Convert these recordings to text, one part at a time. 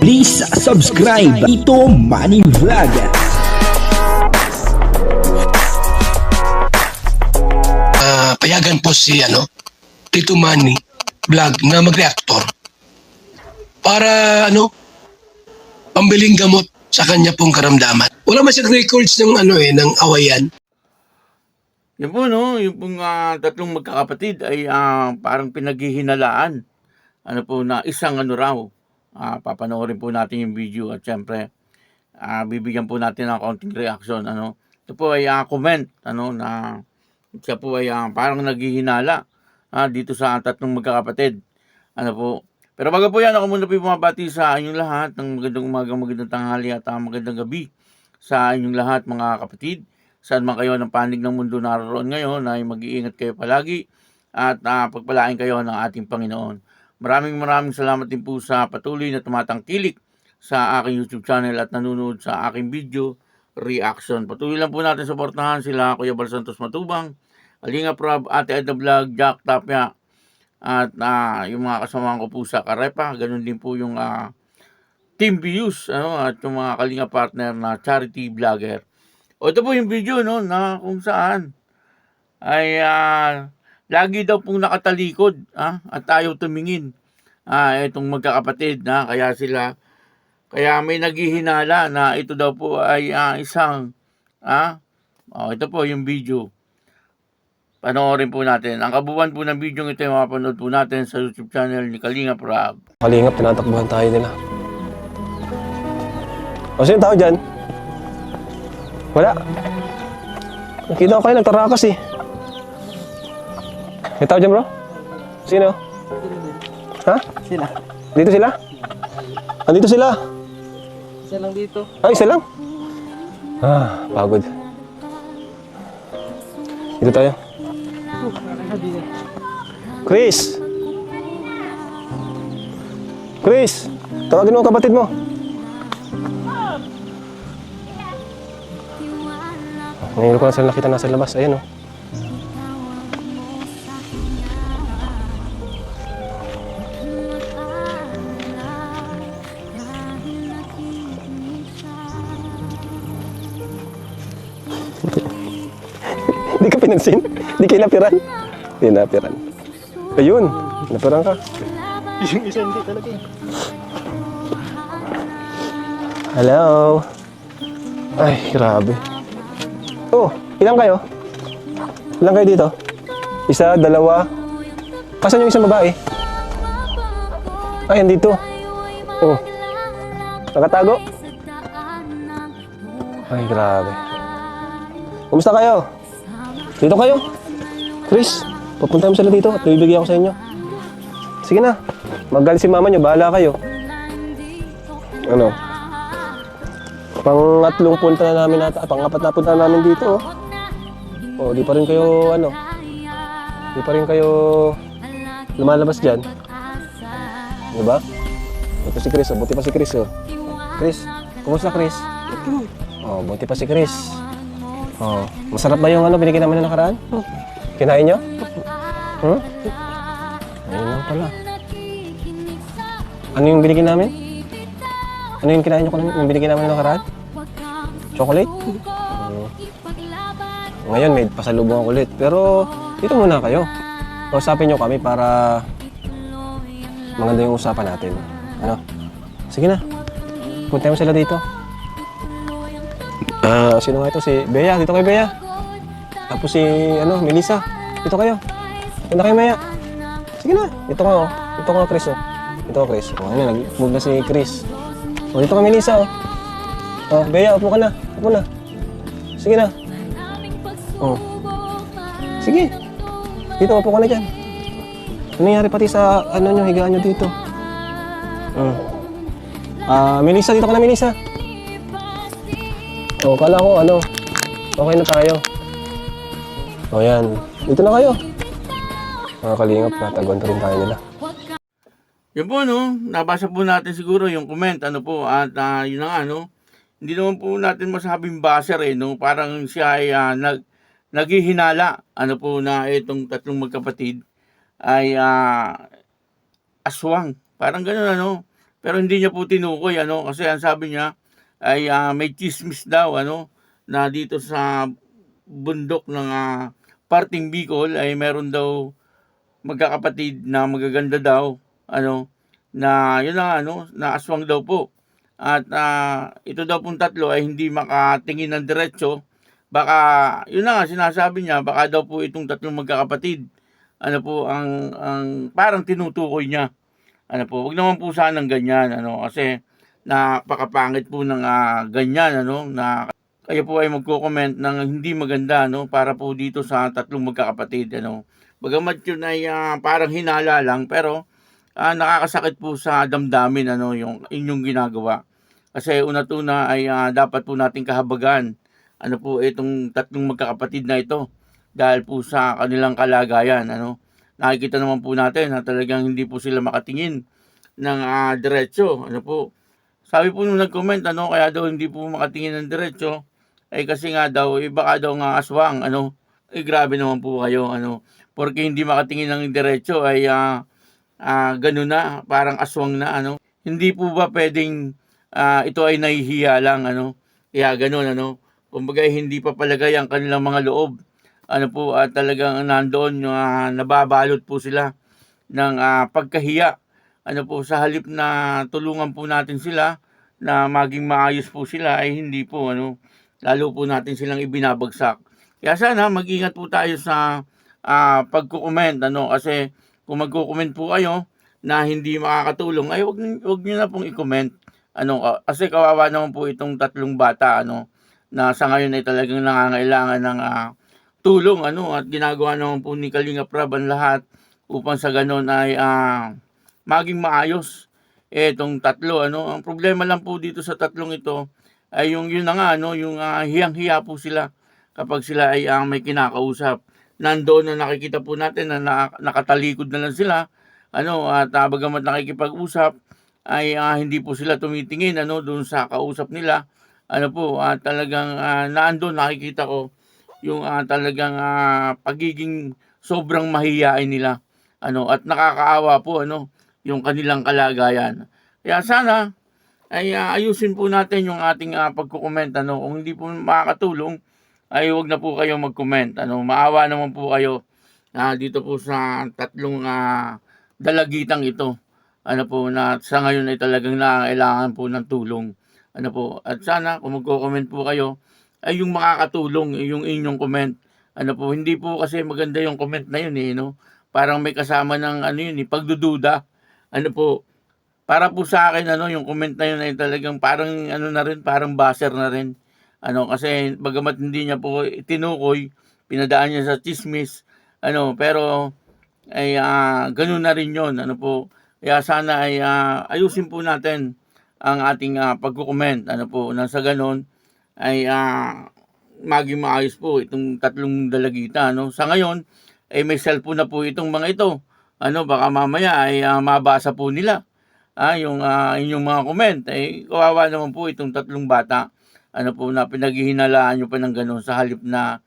Please subscribe Ito Money Vlog. Ah, payagan po si ano, Tito Manny vlog na mag-reactor para ano, pambiling gamot sa kanya pong karamdaman. Wala man siyang records ng ano eh, ng awayan. Yan po, no? Yung pong ah, tatlong magkakapatid ay ah, parang pinaghihinalaan. Ano po na isang ano raw. Ah, papanoorin po natin yung video at syempre ah, bibigyan po natin ng konting reaction. Ano? Ito po ay ah, comment ano, na siya po ay ah, parang naghihinala ah, dito sa tatlong magkakapatid. Ano po. Pero bago po yan, ako muna po bumabati sa inyong lahat ng magandang umaga, magandang tanghali at ah, magandang gabi sa inyong lahat mga kapatid saan man kayo ng panig ng mundo naroon ngayon ay mag-iingat kayo palagi at uh, pagpalain kayo ng ating Panginoon. Maraming maraming salamat din po sa patuloy na tumatangkilik sa aking YouTube channel at nanonood sa aking video reaction. Patuloy lang po natin suportahan sila Kuya Bal Santos Matubang, Alinga Prab, Ate Edna Vlog, Jack Tapia, at ah, yung mga kasamahan ko po sa Karepa, ganun din po yung ah, Team Views ano, at yung mga kalinga partner na charity vlogger. O ito po yung video no na kung saan ay ah, lagi daw pong nakatalikod ah, at ayaw tumingin. Ah, itong magkakapatid na kaya sila kaya may naghihinala na ito daw po ay ah, isang ah, oh, ito po yung video. Panoorin po natin. Ang kabuuan po ng video ito ay mapapanood po natin sa YouTube channel ni Kalinga Prab. Kalingap, tinatakbuhan tayo nila. O, sino tao dyan? Wala. Nakita ko kayo, nagtarakas eh. May tao dyan, bro? Sino? Ha? Sila. Dito sila? Andito sila. Isa lang dito. Ay, isa lang. Ah, pagod. Dito tayo. Chris! Chris! Tawagin mo ang kapatid mo. Ngayon ko na sila nakita nasa labas. Ayan oh. Hindi ka pinansin? Hindi kayo napiran? Hindi napiran. Ayun, napiran ka. Yung isa hindi talaga eh. Hello? Ay, grabe. Oh, ilang kayo? Ilang kayo dito? Isa, dalawa. Kasan yung isang babae? Ay, andito. Oh. Nakatago? Ay, grabe. Kumusta kayo? Dito kayo? Chris, papunta mo sila dito at bibigyan ko sa inyo. Sige na. Magalit si mama nyo, bahala kayo. Ano? Pangatlong punta na namin ata, pangapat na punta na namin dito. Oh, oh di pa rin kayo ano? Di pa rin kayo lumalabas diyan. Di ba? Ito si Chris, oh. buti pa si Chris oh. Chris, kumusta Chris? Oh, buti pa si Chris. Oh, masarap ba yung ano binigyan namin na nakaraan? Kinain nyo? Hmm? Ayun lang pala. Ano yung binigyan namin? Ano yung kinain nyo? Yung binigyan namin ng nakaraan? Chocolate? Mm. Ngayon may pasalubong ako ulit. Pero dito muna kayo. Kausapin nyo kami para maganda yung usapan natin. Ano? Sige na. Punta mo sila dito. Ah, sino nga ito? Si Bea. Dito kayo, Bea. Tapos si, ano, Melissa. Dito kayo. Na kayo, Maya. Sige na. Dito ka, oh. Dito ka, Chris, oh. Dito ka, Chris. Oh, ano, nag-move na si Chris. O, dito ka, Melissa, oh. Oh, Bea, upo ka na. Upo na. Sige na. Oh. Sige. Dito, upo ka na dyan. Ano nangyari pati sa, ano nyo, higaan nyo dito? Hmm. Ah, Melissa, dito ka na, Melissa. Oh, kala ko, ano, okay na tayo. O, yan. Dito na kayo. Mga kalingap, natagon pa rin tayo nila. Yan po, no? Nabasa po natin siguro yung comment, ano po, at ah, yun na nga, no? Hindi naman po natin masabing baser, eh, no? Parang siya ay ah, nag, naghihinala, ano po, na itong tatlong magkapatid ay ah, aswang. Parang gano'n, ano? Pero hindi niya po tinukoy ano kasi ang sabi niya ay ah, may chismis daw ano na dito sa bundok ng ah, parting Bicol ay meron daw magkakapatid na magaganda daw ano na yun na ano na aswang daw po. At ah, ito daw pong tatlo ay hindi makatingin ng diretso. Baka yun na nga sinasabi niya baka daw po itong tatlong magkakapatid. Ano po ang ang parang tinutukoy niya. Ano po wag naman po sanang ganyan ano kasi napakapangit po ng ah, ganyan ano na kayo po ay magko-comment ng hindi maganda no para po dito sa tatlong magkakapatid ano. Bagamat yun ay ah, parang hinala lang pero ah, nakakasakit po sa damdamin ano yung inyong ginagawa. Kasi una-tuna ay ah, dapat po nating kahabagan ano po itong tatlong magkakapatid na ito dahil po sa kanilang kalagayan ano. Nakikita naman po natin na talagang hindi po sila makatingin ng ah, diretso ano po sabi po nung nag-comment ano kaya daw hindi po makatingin ng diretso ay kasi nga daw eh, baka daw nga aswang ano eh grabe naman po kayo ano. Porque hindi makatingin ng diretso ay ah ah, ganun na parang aswang na ano. Hindi po ba pwedeng ah, ito ay nahihiya lang ano? Kaya ganun ano? Kumbaga hindi pa palagay ang kanilang mga loob ano po at talagang nandoon ah, nababalot po sila ng ah, pagkahiya ano po sa halip na tulungan po natin sila na maging maayos po sila ay hindi po ano lalo po natin silang ibinabagsak. Kaya sana mag-ingat po tayo sa ah, pagko-comment ano kasi kung magko-comment po kayo na hindi makakatulong ay wag wag niyo na pong i-comment ano ah, kasi kawawa naman po itong tatlong bata ano na sa ngayon ay talagang nangangailangan ng ah, tulong ano at ginagawa naman po ni Kalinga Prab ang lahat upang sa ganun ay ah, maging maayos. Etong tatlo ano ang problema lang po dito sa tatlong ito ay yung yun na nga ano yung ah, hiyang-hiya po sila kapag sila ay ang may kinakausap. Nandoon na nakikita po natin na, na nakatalikod na lang sila ano at uh, bagamat nakikipag-usap ay ah, hindi po sila tumitingin ano doon sa kausap nila. Ano po at talagang uh, naandun nakikita ko yung ah, talagang ah, pagiging sobrang mahiyain nila ano at nakakaawa po ano yung kanilang kalagayan. Kaya sana ay ah, ayusin po natin yung ating uh, pagko-comment ano kung hindi po makakatulong ay huwag na po kayo mag-comment ano maawa naman po kayo ah, dito po sa tatlong ah, dalagitang ito. Ano po na sa ngayon ay talagang nangangailangan po ng tulong. Ano po at sana kung magko-comment po kayo ay yung makakatulong yung inyong comment. Ano po hindi po kasi maganda yung comment na yun eh no? Parang may kasama ng ano yun eh pagdududa ano po para po sa akin ano yung comment na yun ay talagang parang ano na rin parang baser na rin. Ano kasi bagamat hindi niya po tinukoy pinadaan niya sa chismis ano pero ay ah, ganun na rin yon ano po. Kaya sana ay ah, ayusin po natin ang ating uh, pagko-comment ano po. Nang sa ganun ay ah, maging maayos po itong tatlong dalagita no sa ngayon ay may cellphone na po itong mga ito ano baka mamaya ay ah, mabasa po nila ah, yung ah, inyong mga comment ay kawawa naman po itong tatlong bata ano po na pinaghihinalaan nyo pa ng ganun sa halip na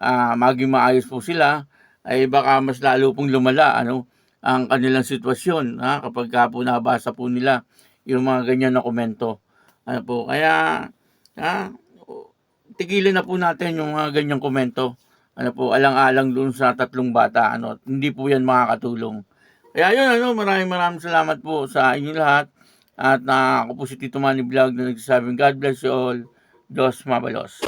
ah, maging maayos po sila ay baka mas lalo pong lumala ano ang kanilang sitwasyon ha, kapag ka po nabasa po nila yung mga ganyan na komento. Ano po, kaya ha, tigilan na po natin yung mga ganyang komento. Ano po, alang-alang dun sa tatlong bata. Ano, hindi po yan makakatulong. Kaya yun, ano, maraming maraming salamat po sa inyo lahat. At na ako po si Tito Manny Vlog na nagsasabing God bless you all. Dos Mabalos.